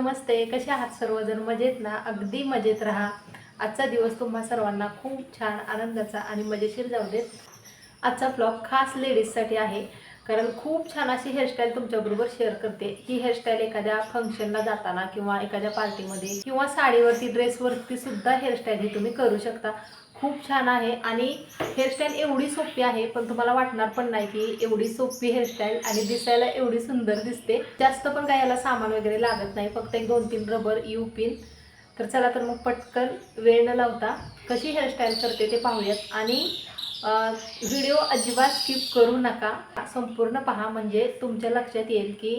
नमस्ते कसे आहात सर्वजण? मजेत ना? अगदी मजेत राहा. आजचा दिवस तुम्हा सर्वांना खूप छान आनंदाचा आणि मजेशीर जाऊ देत. आजचा ब्लॉग खास लेडीजसाठी आहे. कारण खूप छान अशी हेअरस्टाईल तुमच्याबरोबर शेअर करते. ही हेअरस्टाईल एखाद्या फंक्शनला जाताना किंवा एखाद्या पार्टीमध्ये किंवा साडीवरती ड्रेसवरती सुद्धा हेअरस्टाईल ही तुम्ही करू शकता. खूप छान आहे आणि हेअरस्टाईल एवढी सोपी आहे पण तुम्हाला वाटणार पण नाही की एवढी सोपी हेअरस्टाईल आणि दिसायला एवढी सुंदर दिसते. जास्त पण काय याला सामान वगैरे लागत नाही फक्त एक दोन तीन रबर यू पिन तर चला तर मग पटकन वेळ न लावता कशी हेअरस्टाईल करते ते पाहूयात. आणि व्हिडिओ अजिबात स्किप करू नका. संपूर्ण पहा म्हणजे तुमच्या लक्षात येईल की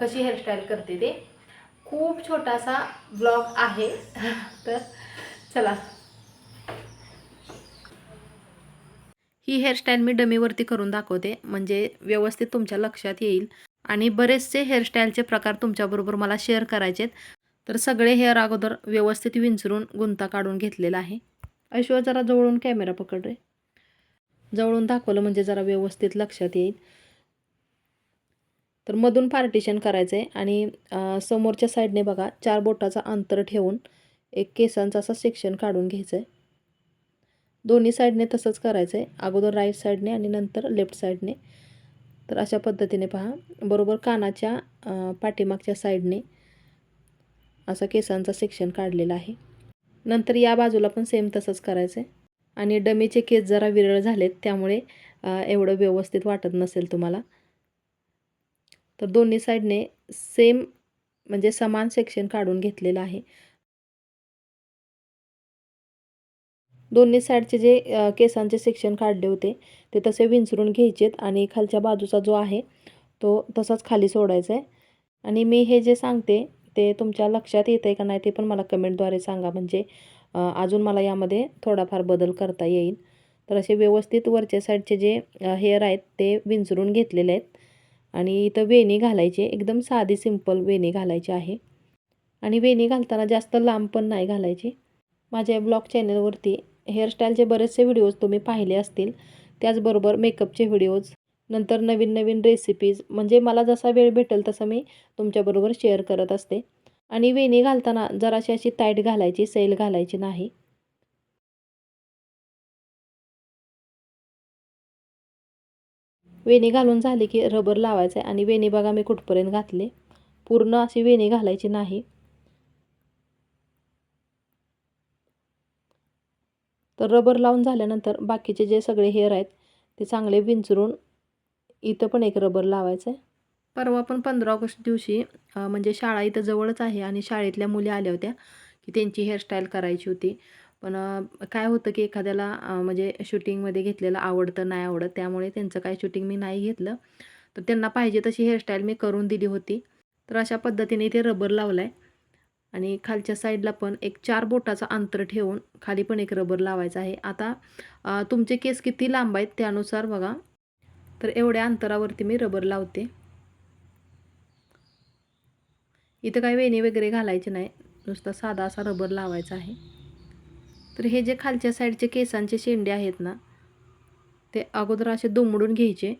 कशी हेअरस्टाईल करते ते. खूप छोटासा ब्लॉग आहे. तर चला. ही हेअरस्टाईल मी डमीवरती करून दाखवते. म्हणजे व्यवस्थित तुमच्या लक्षात येईल. आणि बरेचसे हेअरस्टाईलचे प्रकार तुमच्याबरोबर मला शेअर करायचे तर सगळे हेअर अगोदर व्यवस्थित विंचरून गुंता काढून घेतलेला आहे. ऐश्वर जरा जवळून कॅमेरा पकड रे. जवळून दाखवलं म्हणजे जरा व्यवस्थित लक्षात येईल. तर मधून पार्टिशन करायचं आहे आणि समोरच्या साईडने बघा चार बोटाचा अंतर ठेवून एक केसांचा असा सेक्शन काढून घ्यायचं आहे दोन्ही साईडने तसंच करायचं आहे अगोदर राईट साईडने आणि नंतर लेफ्ट साईडने तर अशा पद्धतीने पहा. बरोबर कानाच्या पाठीमागच्या साईडने असा केसांचा सेक्शन काढलेला आहे. नंतर या बाजूला पण सेम तसंच करायचं आहे आणि डमीचे केस जरा विरळ झालेत त्यामुळे एवढं व्यवस्थित वाटत नसेल तुम्हाला. तर दोन्ही साईडने सेम म्हणजे समान सेक्शन काढून घेतलेलं आहे. दोन्ही साईडचे जे केसांचे सेक्शन काढले होते ते तसे विंचरून घ्यायचेत आणि खालच्या बाजूचा जो आहे तो तसाच खाली सोडायचा आहे. आणि मी हे जे सांगते ते तुमच्या लक्षात येतं आहे का नाही ते पण मला कमेंटद्वारे सांगा. म्हणजे अजून मला यामध्ये थोडाफार बदल करता येईल. तर असे व्यवस्थित वरच्या साईडचे जे हेअर आहेत ते विंचरून घेतलेले आहेत. आणि इथं वेणी घालायची एकदम साधी सिंपल वेणी घालायची आहे. आणि वेणी घालताना जास्त लांब पण नाही घालायची. माझ्या ब्लॉग चॅनलवरती हेअरस्टाईलचे बरेचसे व्हिडिओज तुम्ही पाहिले असतील. त्याचबरोबर मेकअपचे व्हिडिओज नंतर नवीन नवीन रेसिपीज म्हणजे मला जसा वेळ भेटेल तसं मी तुमच्याबरोबर शेअर करत असते. आणि वेणी घालताना जराशी अशी टाईट घालायची सैल घालायची नाही. वेणी घालून झाली की रबर लावायचं आहे आणि वेणी बघा मी कुठपर्यंत घातले. पूर्ण अशी वेणी घालायची नाही. तर रबर लावून झाल्यानंतर बाकीचे जे सगळे हेअर आहेत ते चांगले विंचरून इथं पण एक रबर लावायचं आहे परवा पण पंधरा ऑगस्ट दिवशी म्हणजे शाळा इथं जवळच आहे आणि शाळेतल्या मुली आल्या होत्या की त्यांची हेअरस्टाईल करायची होती. पण काय होतं की एखाद्याला म्हणजे शूटिंगमध्ये घेतलेलं आवडतं नाही आवडत त्यामुळे त्यांचं काय शूटिंग मी नाही घेतलं. तर त्यांना पाहिजे तशी हेअरस्टाईल मी करून दिली होती. तर अशा पद्धतीने इथे रबर लावला आहे आणि खालच्या साईडला पण एक चार बोटाचा अंतर ठेवून खाली पण एक रबर लावायचा आहे. आता तुमचे केस किती लांब आहेत त्यानुसार बघा. तर एवढ्या अंतरावरती मी रबर लावते. इथं काही वेणी वगैरे घालायचे नाही. नुसता साधा असा रबर लावायचा आहे. तर हे जे खालच्या साईडचे केसांचे शेंडे आहेत ना ते अगोदर असे दुमडून घ्यायचे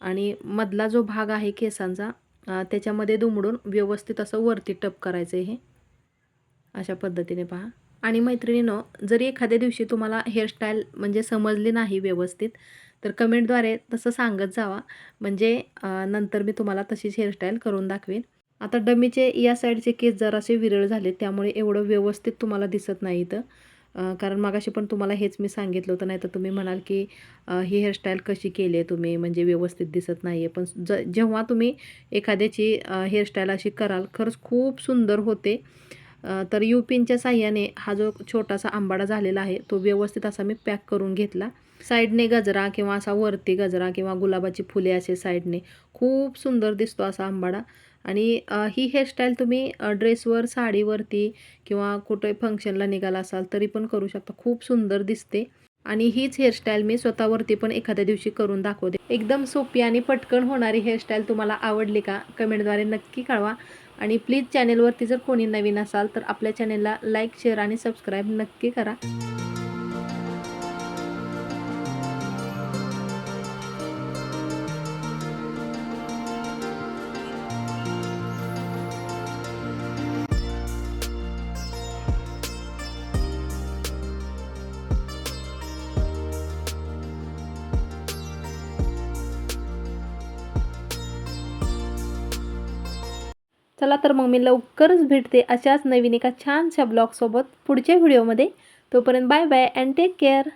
आणि मधला जो भाग आहे केसांचा त्याच्यामध्ये दुमडून व्यवस्थित असं वरती टप करायचं आहे. हे अशा पद्धतीने पहा. आणि मैत्रिणीनं जरी एखाद्या दिवशी तुम्हाला हेअरस्टाईल म्हणजे समजली नाही व्यवस्थित तर कमेंटद्वारे तसं सांगत जावा. म्हणजे नंतर मी तुम्हाला तशीच हेअरस्टाईल करून दाखवेन. आता डमीचे या साईडचे केस जरासे विरळ झाले त्यामुळे एवढं व्यवस्थित तुम्हाला दिसत नाही इथं. कारण मागाशी पण तुम्हाला हेच मी सांगितलं होतं नाही तर तुम्ही म्हणाल की ही हेअरस्टाईल कशी केली आहे तुम्ही म्हणजे व्यवस्थित दिसत नाही आहे पण ज जेव्हा तुम्ही एखाद्याची हेअरस्टाईल अशी कराल खरंच खूप सुंदर होते. तर युपिनच्या साह्याने हा जो छोटासा आंबाडा झालेला आहे तो व्यवस्थित असा मी पॅक करून घेतला. साईडने गजरा किंवा असा वरती गजरा किंवा गुलाबाची फुले असे साईडने. खूप सुंदर दिसतो असा आंबाडा. आणि ही हेअरस्टाईल तुम्ही ड्रेसवर साडीवरती किंवा कुठे फंक्शनला निघाला असाल तरी पण करू शकता. खूप सुंदर दिसते. आणि हीच हेअरस्टाईल मी स्वतःवरती पण एखाद्या दिवशी करून दाखवते. एकदम सोपी आणि पटकन होणारी हेअरस्टाईल तुम्हाला आवडली का कमेंटद्वारे नक्की कळवा. आणि प्लीज चॅनेलवरती जर कोणी नवीन असाल तर आपल्या चॅनेलला लाईक शेअर आणि सबस्क्राईब नक्की करा. चला तर मग मी लवकरच भेटते अशाच नवीन एका छानशा ब्लॉगसोबत पुढच्या व्हिडिओमध्ये. तोपर्यंत bye bye and take care